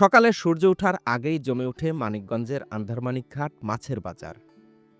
সকালে সূর্য ওঠার আগেই জমে ওঠে মানিকগঞ্জের আন্ধারমানিক ঘাট, মাছের বাজার।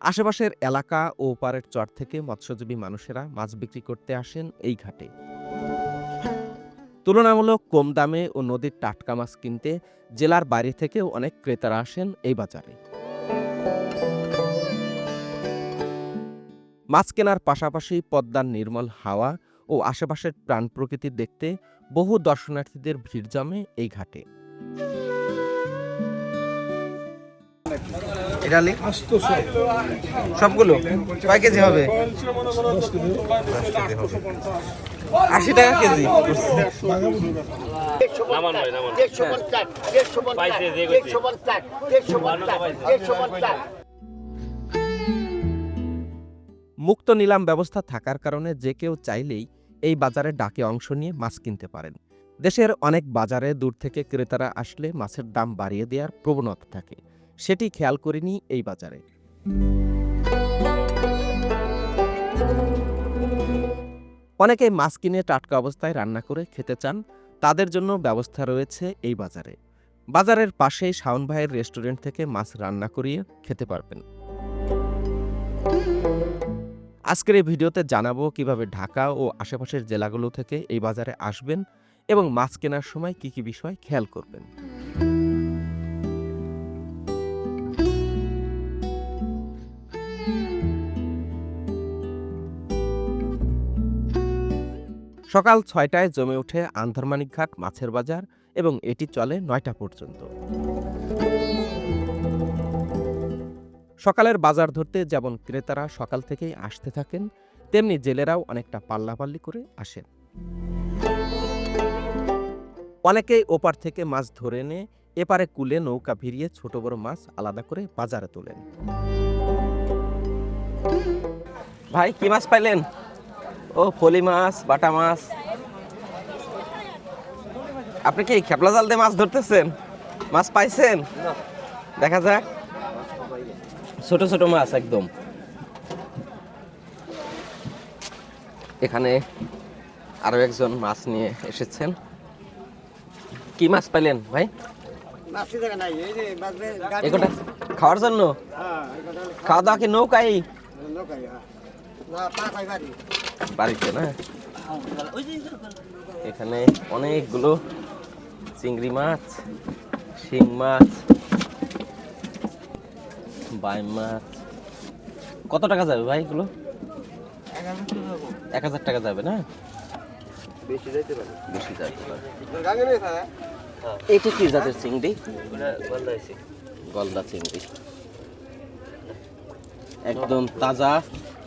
আশেপাশের এলাকা ও ওপারের চর থেকে মৎস্যজীবী মানুষেরা মাছ বিক্রি করতে আসেন এই ঘাটে। তুলনামূলক কম দামে ও নদীর টাটকা মাছ কিনতে জেলার বাইরে থেকেও অনেক ক্রেতারা আসেন এই বাজারে। মাছ কেনার পাশাপাশি পদ্মার নির্মল হাওয়া ও আশেপাশের প্রাণ প্রকৃতি দেখতে বহু দর্শনার্থীদের ভিড় জমে এই ঘাটে। এটা লি সবগুলো? কয় কেজি হবে? আশি টাকা কেজি। মুক্ত নিলাম ব্যবস্থা থাকার কারণে যে কেউ চাইলেই এই বাজারে ডাকে অংশ নিয়ে মাছ কিনতে পারেন। দেশের অনেক বাজারে দূর থেকে ক্রেতারা আসলে মাছের দাম বাড়িয়ে দেওয়ার প্রবণতা থাকে। সেটি খেয়াল করিনি এই বাজারে। অনেকে মাছ কিনে টাটকা অবস্থায় রান্না করে খেতে চান, তাদের জন্য ব্যবস্থা রয়েছে এই বাজারে। বাজারের পাশেই শাওন ভাইয়ের রেস্টুরেন্ট থেকে মাছ রান্না করিয়ে খেতে পারবেন। আজকের এই ভিডিওতে জানাব কীভাবে ঢাকা ও আশেপাশের জেলাগুলো থেকে এই বাজারে আসবেন এবং মাছ কেনার সময় কি কি বিষয় খেয়াল করবেন? সকাল ছয়টায় জমে ওঠে আন্ধারমানিক ঘাট মাছের বাজার এবং এটি চলে নয়টা পর্যন্ত। সকালের বাজার ধরতে যেমন ক্রেতারা সকাল থেকেই আসতে থাকেন, তেমনি জেলেরাও অনেকটা পাল্লাপাল্লি করে আসেন। অনেকেই ওপার থেকে মাছ ধরে এনে এপারে কুলে নৌকা ভিড়িয়ে ছোট বড় মাছ আলাদা করে বাজারে তোলেন। ভাই, কি মাছ পাইলেন? ও ফলি মাছ, বাটা মাছ। আপনি কি খেপলা জাল দিয়ে মাছ ধরতেছেন? মাছ পাইছেন? দেখা যাক। ছোট ছোট মাছ একদম। এখানে আরও একজন মাছ নিয়ে এসেছেন। কি মাছ পাইলেন ভাই? মাসি দেখা নাই এই যে বাজবে গাড়ি এগুলো খাওয়ার জন্য? হ্যাঁ খাওয়া দাওয়া কি নৌকাই? হ্যাঁ। বাড়িতে না? এখানে অনেকগুলো চিংড়ি মাছ শিং মাছ বাই মাছ। কত টাকা যাবে ভাই এগুলো? এক হাজার টাকা যাবে না? বেশি যাইতে পারে। বেশি যাবে পারে। গাঙ্গে এটি কি জাতের চিংড়ি? গলদা চিংড়ি। একদম তাজা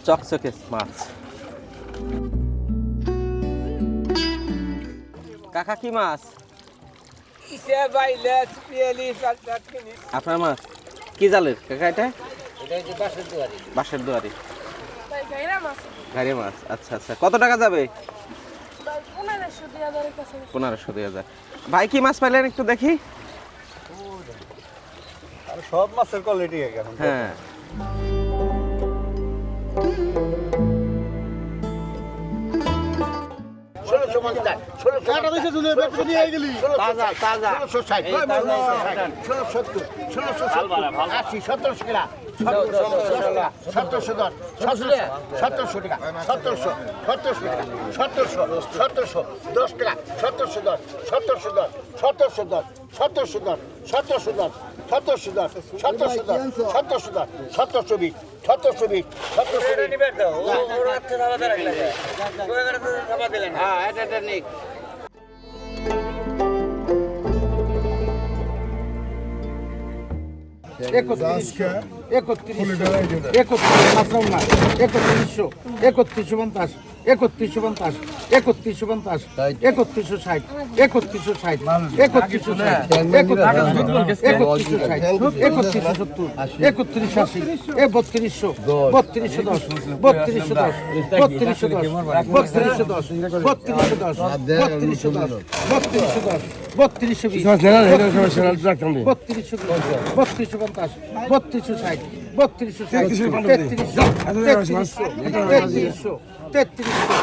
চকচকে মাছ। কাকা কি মাছ? আপনার মাছ? কি জালের? কাকা এটা? এটা বাসের দুয়ারি। বাঁশের দুয়ারি। ভাই মাছ। গাড়ি মাছ আচ্ছা আচ্ছা। কত টাকা যাবে? পনেরোশো দুই হাজার। ভাই কি মাছ পাইলেন একটু দেখি? সব মাছের কোয়ালিটি হ্যাঁ। ষোলোশো সত্তর ষোলোশো আশি সতেরোশো সতেরোশো দশ সতেরোশো টাকা সতেরোশো সতেরোশো টাকা সতেরোশো সতেরোশো দশ টাকা সতেরোশো দশ সতেরোশো দশ সতেরোশো দশ সতেরোশো দশ সতেরোশো দশ সতেরোশো দশ সতেরোশো দশ সতেরোশো দশ সতেরোশো বিশ সতেরোশো বিশ সতেরোশো হ্যাঁ একত্রিশশো একত্রিশ একত্রিশশো একত্রিশশো পঞ্চাশ একত্রিশশো পঞ্চাশ একত্রিশশো পঞ্চাশ একত্রিশশো ষাট একত্রিশশো ষাট একত্রিশশো ষাট একত্রিশশো ষাট। একত্রিশশো সত্তর একত্রিশ আশি এ বত্রিশশো বত্রিশশো দশ বত্রিশশো দশ বত্রিশশো দশ বত্রিশশো দশ বত্রিশশো দশ বত্রিশশো দশ বত্রিশশো দশ বত্রিশশো বিশ বত্রিশশো বত্রিশশো পঞ্চাশ বত্রিশশো ষাট বত্রিশশো ষাট তেত্রিশশো তেত্রিশশো তেত্রিশশো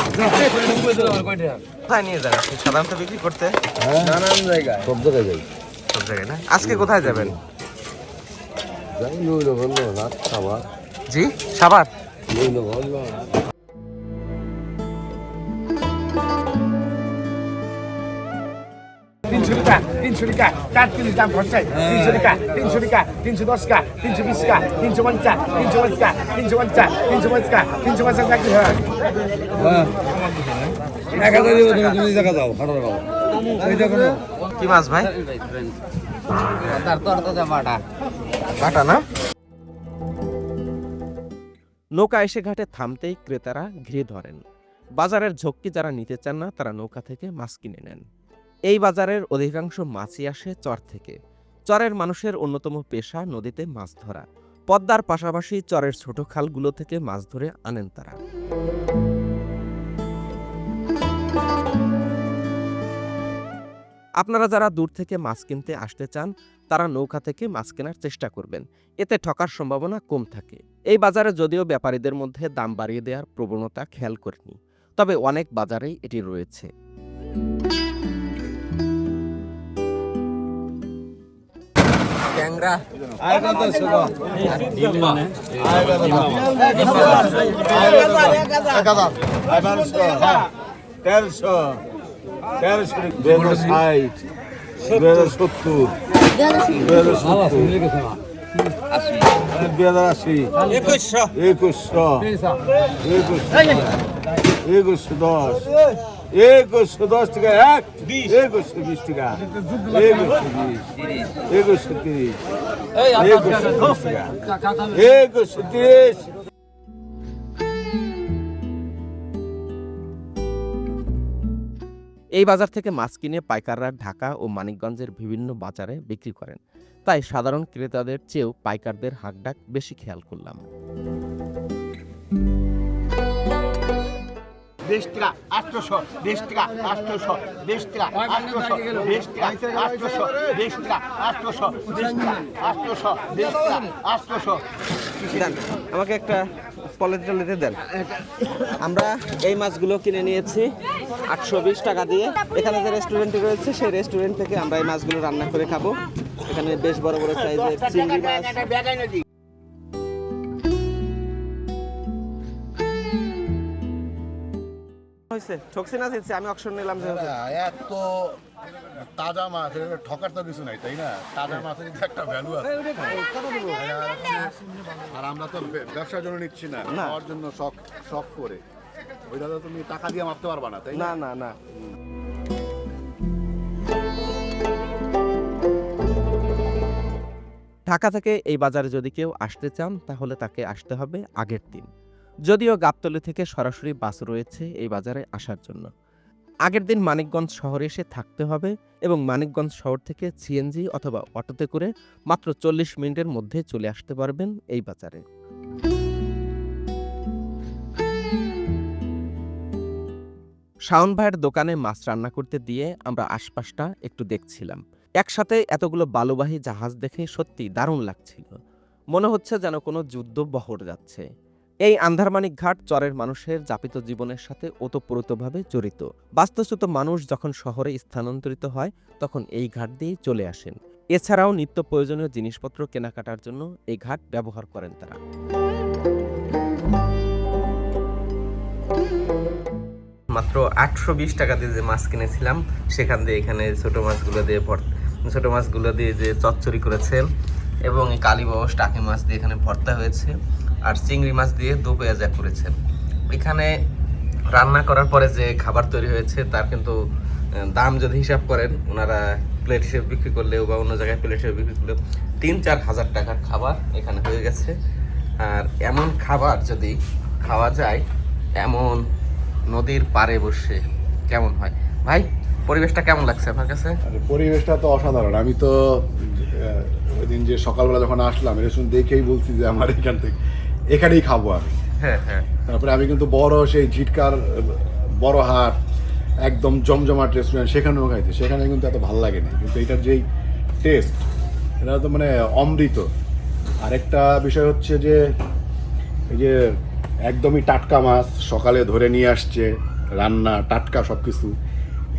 কোথায় নিয়ে যান সাধারণত বিক্রি করতে? নানান জায়গায়। সব জায়গায় যাই। সব জায়গায় না? আজকে কোথায় যাবেন? জি? সাবার টাকা তিনশো টাকা চার তিরিশ দাম খরচায়। তিনশো টাকা তিনশো টাকা তিনশো দশ টাকা তিনশো বিশ টাকা তিনশো পঞ্চাশ তিনশো পঞ্চাশ তিনশো পঞ্চাশ তিনশো পঞ্চাশ তিনশো পঞ্চাশ চাকরি হয়। কি মাছ ভাই? বাটা না? নৌকা এসে ঘাটে থামতেই ক্রেতারা ঘিরে ধরেন। বাজারের ঝক্কি যারা নিতে চান না তারা নৌকা থেকে মাছ কিনে নেন। এই বাজারের অধিকাংশ মাছই আসে চর থেকে। চরের মানুষের অন্যতম পেশা নদীতে মাছ ধরা। পদ্মার পাশাপাশি চরের ছোট খালগুলো থেকে মাছ ধরে আনেন তারা। আপনারা যারা দূর থেকে মাছ কিনতে আসতে চান, তারা নৌকা থেকে মাছ কেনার চেষ্টা করবেন। এতে ঠকার সম্ভাবনা কম থাকে। এই বাজারে যদিও ব্যাপারীদের মধ্যে দাম বাড়িয়ে দেওয়ার প্রবণতা খেয়াল করিনি, তবে অনেক বাজারেই এটি রয়েছে। ট্যাংরা তেরোশো তেরোশো দুই হাজার ষাট দুই হাজার সত্তর দুই হাজার সত্তর একুশশো দশ একুশশো দশ টাকা এক একুশশো বিশ টাকা একুশশো বিশ একুশশো তিরিশ একুশশো টাকা একুশশো তিরিশ। এই বাজার থেকে মাছ কিনে পাইকাররা ঢাকা ও মানিকগঞ্জের বিভিন্ন বাজারে বিক্রি করেন। তাই সাধারণ ক্রেতাদের চেয়েও পাইকারদের হাকডাক বেশি খেয়াল করলাম। বিশ টাকা আটশোশো বিশ টাকা আটশোশো বিশ টাকা আটশোশো বিশ টাকা আটশোশো বিশ টাকা আমাকে একটা পলিথিন টলিতে দেন। আমরা এই মাছগুলো কিনে নিয়েছি আটশো বিশ টাকা দিয়ে। এখানে যে রেস্টুরেন্টটি রয়েছে, সেই রেস্টুরেন্ট থেকে আমরা এই মাছগুলো রান্না করে খাব। এখানে বেশ বড় বড় সাইজের চিংড়ি মাছ। হয়েছে ঠকছি না জিতছি আমি অকশন নিলাম এত তাজা মাছ ঠকার তো কিছু নাই তাই না? তাজা মাছের একটা ভ্যালু আছে। আর আমরা তো ব্যবসার জন্য নিচ্ছি না। খাওয়ার জন্য শখ শখ করে। ওইটা তো তুমি টাকা দিয়ে মাপতে পারবা না তাই না? না না না। ঢাকা থেকে এই বাজারে যদি কেউ আসতে চান তাহলে তাকে আসতে হবে আগের দিন। যদিও গাবতলী থেকে সরাসরি বাস রয়েছে এই বাজারে আসার জন্য। আগের দিন মানিকগঞ্জ শহরে এসে থাকতে হবে এবং মানিকগঞ্জ শহর থেকে সিএনজি অথবা অটোতে করে মাত্র চল্লিশ মিনিটের মধ্যে চলে আসতে পারবেন এই বাজারে। শাওন ভাইয়ের দোকানে মাছ রান্না করতে দিয়ে আমরা আশপাশটা একটু দেখছিলাম। একসাথে এতগুলো বালুবাহী জাহাজ দেখে সত্যি দারুণ লাগছিল। মনে হচ্ছে যেন কোনো যুদ্ধ বহর যাচ্ছে। এই আন্ধারমানিক ঘাট চরের মানুষের যাপিত জীবনের সাথে ওতপ্রোতভাবে জড়িত। বাস্তুচ্যুত মানুষ যখন শহরে স্থানান্তরিত হয়, তখন এই ঘাট দিয়ে চলে আসেন। এছাড়াও নিত্য প্রয়োজনীয় জিনিসপত্র কেনাকাটার জন্য এই ঘাট ব্যবহার করেন তারা। মাত্র আটশো বিশ টাকা দিয়ে যে মাছ কিনেছিলাম, সেখান দিয়ে এখানে ছোট মাছগুলো দিয়ে ছোট মাছগুলো দিয়ে যে চচ্চড়ি করেছে এবং এই কালীবাস টাকি মাছ দিয়ে এখানে ভর্তা হয়েছে। আর চিংড়ি মাছ দিয়ে দু পেঁয়াজা করেছে এখানে রান্না করার পরে যে খাবার তৈরি হয়েছে, তার কিন্তু দাম যদি হিসাব করেন, ওনারা প্লেট হিসেবে বিক্রি করলেও বা অন্য জায়গায় প্লেট হিসেবে বিক্রি করলেও তিন চার হাজার টাকার খাবার এখানে হয়ে গেছে। আর এমন খাবার যদি খাওয়া যায়, এমন নদীর পাড়ে বসে কেমন হয়? ভাই, পরিবেশটা কেমন লাগছে আপনার কাছে? পরিবেশটা তো অসাধারণ। আমি তো ওই দিন যে সকালবেলা যখন আসলাম রেস্টুরেন্ট দেখেই বলছি যে আমার এখান থেকে এখানেই খাব আমি। হ্যাঁ হ্যাঁ। তারপরে আমি কিন্তু বড় সেই ঝিটকার বড় হাট একদম জমজমাট রেস্টুরেন্ট সেখানেও খাইছি সেখানে কিন্তু এত ভালো লাগে না। কিন্তু এটার যেই টেস্ট এটা তো মানে অমৃত। আরেকটা বিষয় হচ্ছে যে এই যে একদমই টাটকা মাছ সকালে ধরে নিয়ে আসছে রান্না টাটকা সব কিছু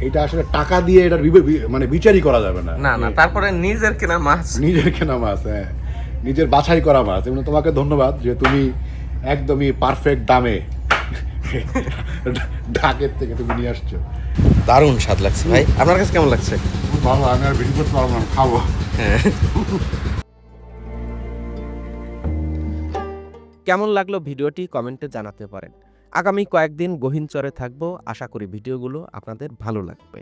এটা আসলে টাকা দিয়ে এটার মানে বিচারই করা যাবে না। না না তারপরে নিজের কেনা মাছ। নিজের কেনা মাছ হ্যাঁ। নিজের বাছাই করা মাছ। এবং তোমাকে ধন্যবাদ যে তুমি একদমই পারফেক্ট দামে ঢাকের থেকে তুমি নিয়ে আসছো। দারুণ স্বাদ লাগছে ভাই। আপনার কাছে কেমন লাগছে? ভালো আমি আর ভিডিও করতে পারব না খাব। হ্যাঁ। কেমন লাগল ভিডিওটি কমেন্টে জানাতে পারেন। আগামী কয়েকদিন গহীন চরে থাকব। আশা করি ভিডিওগুলো আপনাদের ভালো লাগবে।